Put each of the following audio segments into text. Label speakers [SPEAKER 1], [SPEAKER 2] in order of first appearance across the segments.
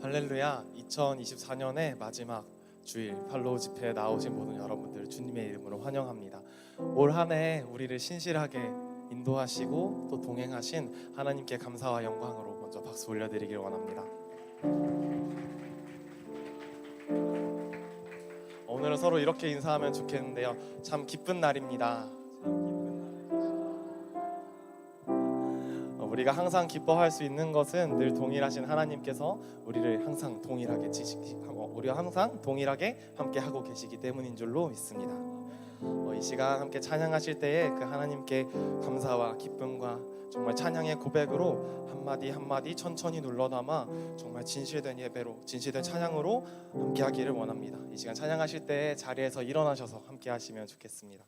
[SPEAKER 1] 할렐루야 2024년의 마지막 주일 팔로우 집회에 나오신 모든 여러분들 주님의 이름으로 환영합니다. 올 한 해 우리를 신실하게 인도하시고 또 동행하신 하나님께 감사와 영광으로 먼저 박수 올려드리길 원합니다. 오늘은 서로 이렇게 인사하면 좋겠는데요. 참 기쁜 날입니다. 우리가 항상 기뻐할 수 있는 것은 늘 동일하신 하나님께서 우리를 항상 동일하게 어, 우리가 항상 동일하게 함께 하고 계시기 때문인 줄로 믿습니다. 어, 이 시간 함께 찬양하실 때에 그 하나님께 감사와 기쁨과 정말 찬양의 고백으로 한마디 한마디 천천히 눌러 담아 정말 진실된 예배로 진실된 찬양으로 함께 하기를 원합니다. 이 시간 찬양하실 때 자리에서 일어나셔서 함께 하시면 좋겠습니다.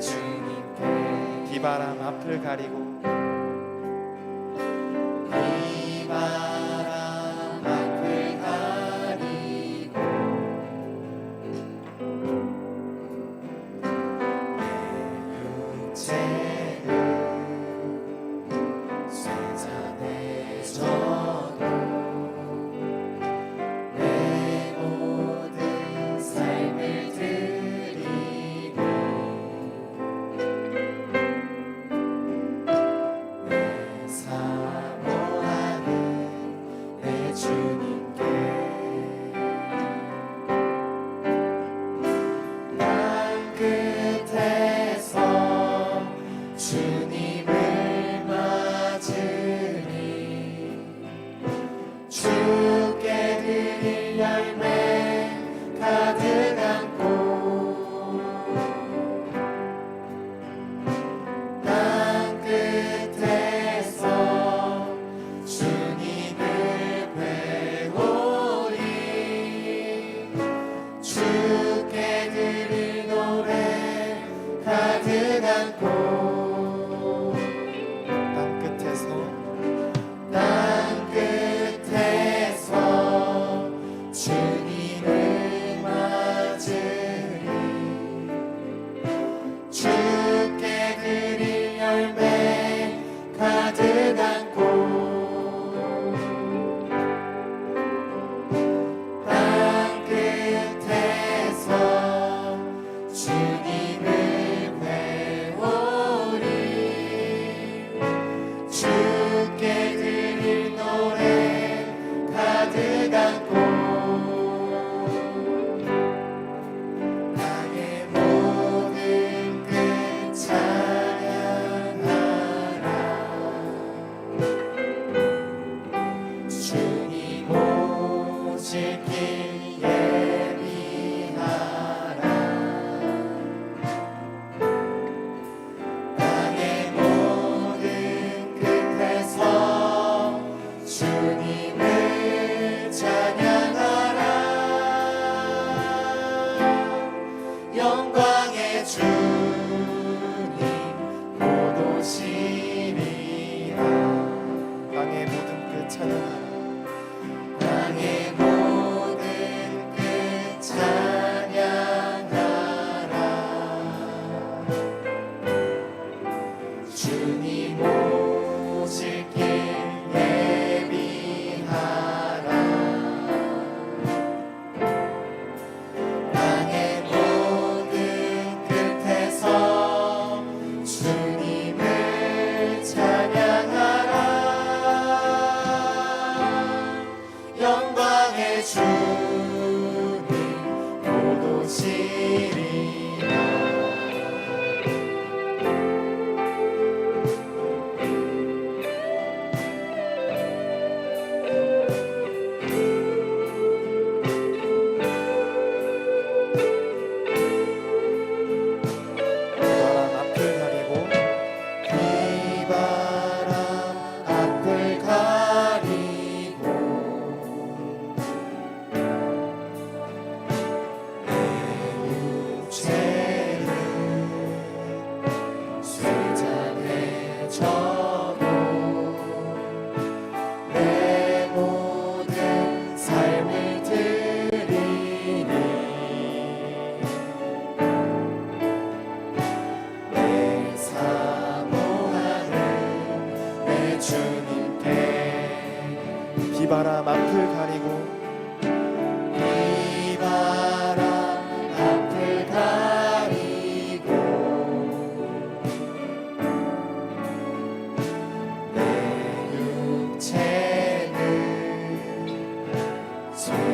[SPEAKER 1] 주님께 비바람 앞을 가리고 that 주님 도도시리.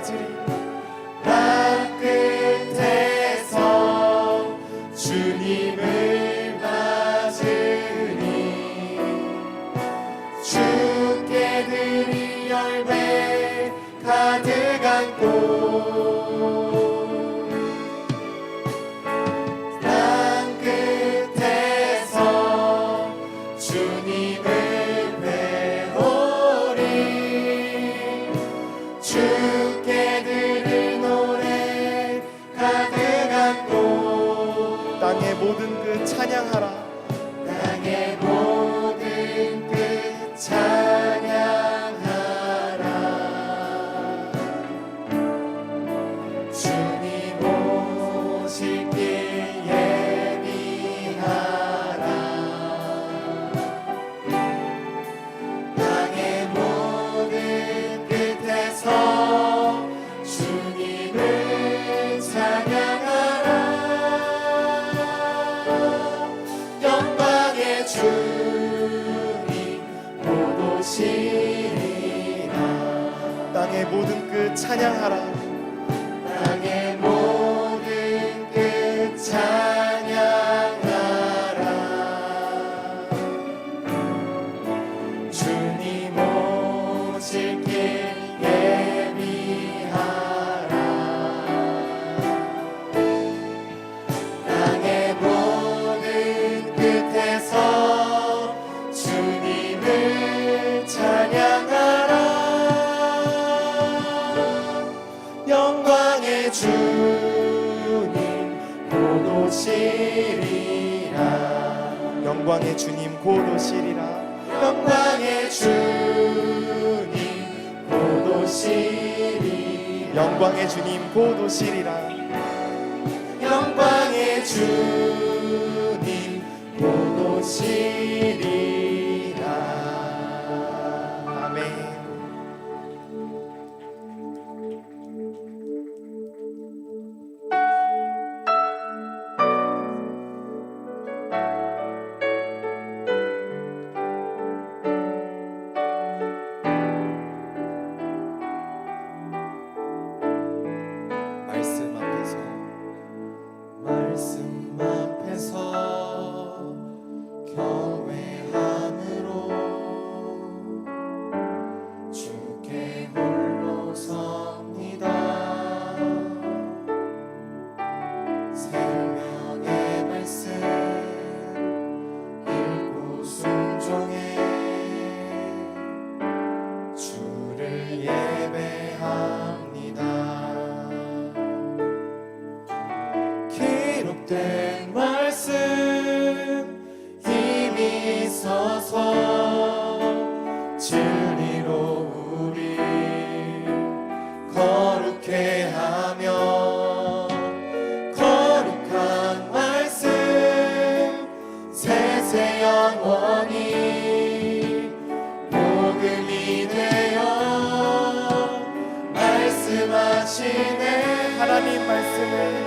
[SPEAKER 1] Padre.
[SPEAKER 2] 영광의 주님 곧 오시리라.
[SPEAKER 1] 영광의 주님 곧 오시리
[SPEAKER 2] 영광의 주님 곧 오시리라.
[SPEAKER 1] 영광의 주님 곧 오시리 listening.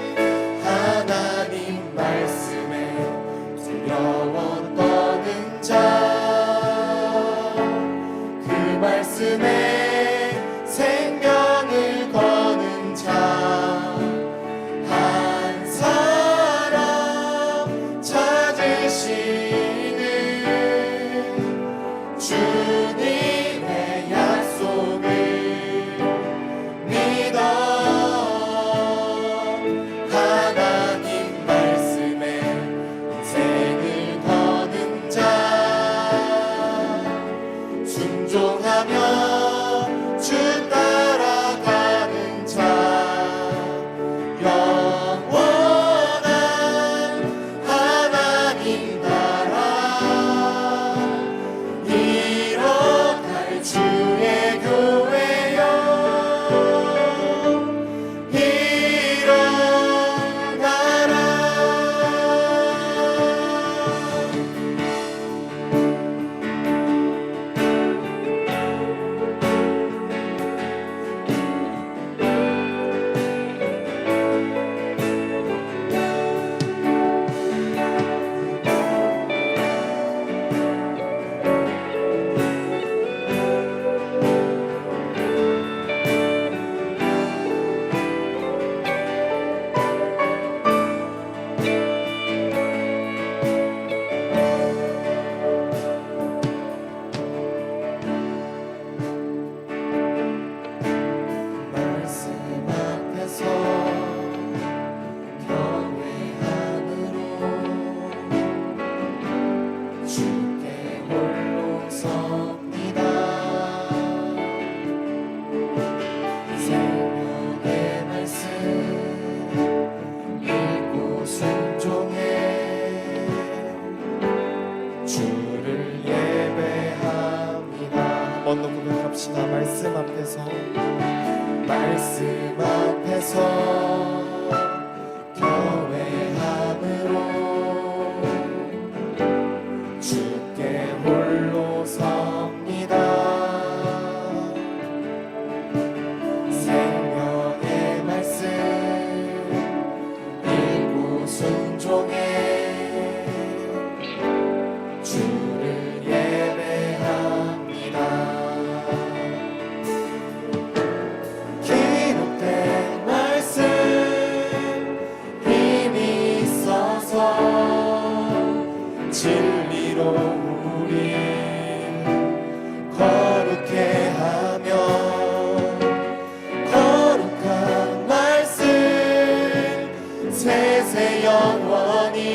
[SPEAKER 1] 세세 영원히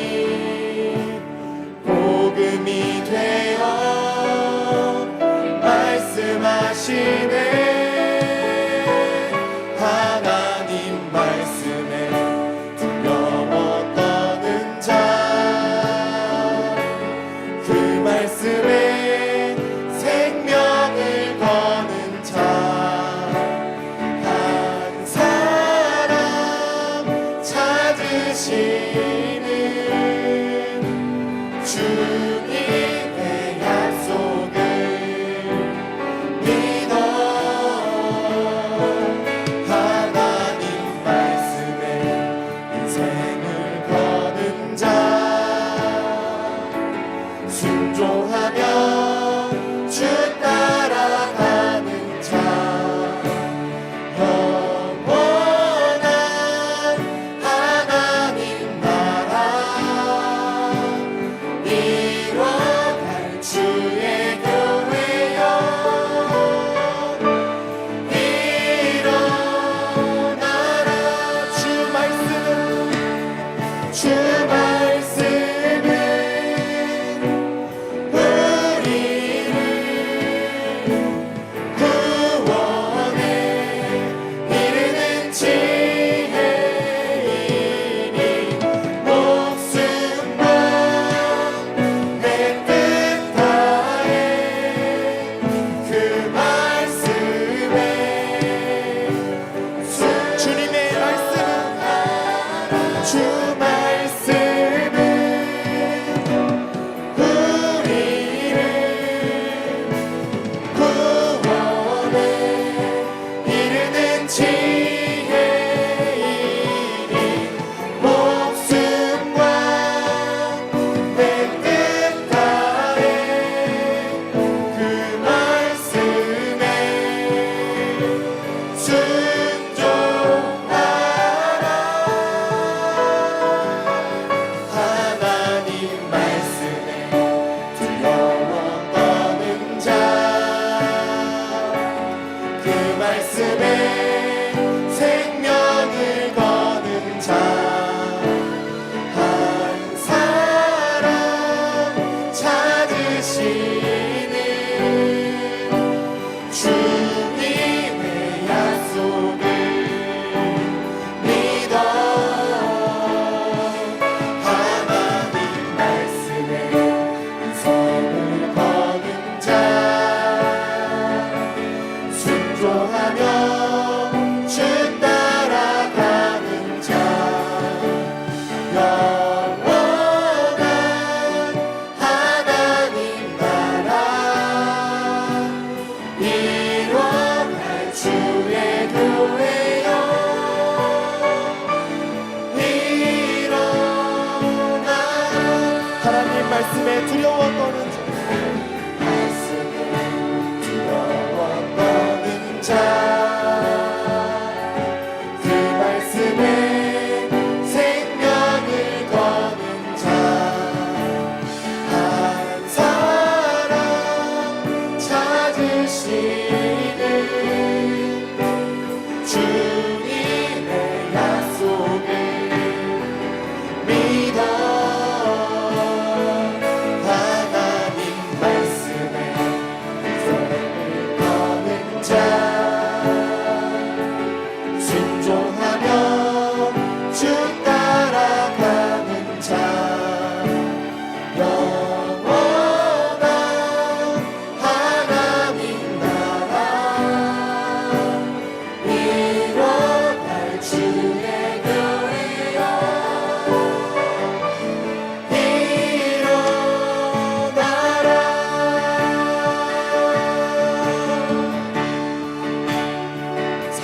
[SPEAKER 1] 복음이 되어 말씀하시네. children.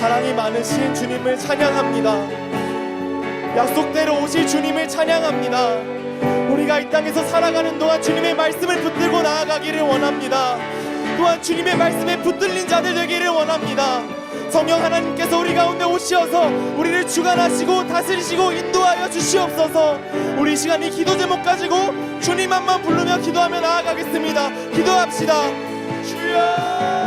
[SPEAKER 2] 사랑이 많으신 주님을 찬양합니다. 약속대로 오실 주님을 찬양합니다. 우리가 이 땅에서 살아가는 동안 주님의 말씀을 붙들고 나아가기를 원합니다. 또한 주님의 말씀에 붙들린 자들 되기를 원합니다. 성령 하나님께서 우리 가운데 오시어서 우리를 주관하시고 다스리시고 인도하여 주시옵소서. 우리 이 시간 이 기도 제목 가지고 주님 한번 부르며 기도하며 나아가겠습니다. 기도합시다. 주여.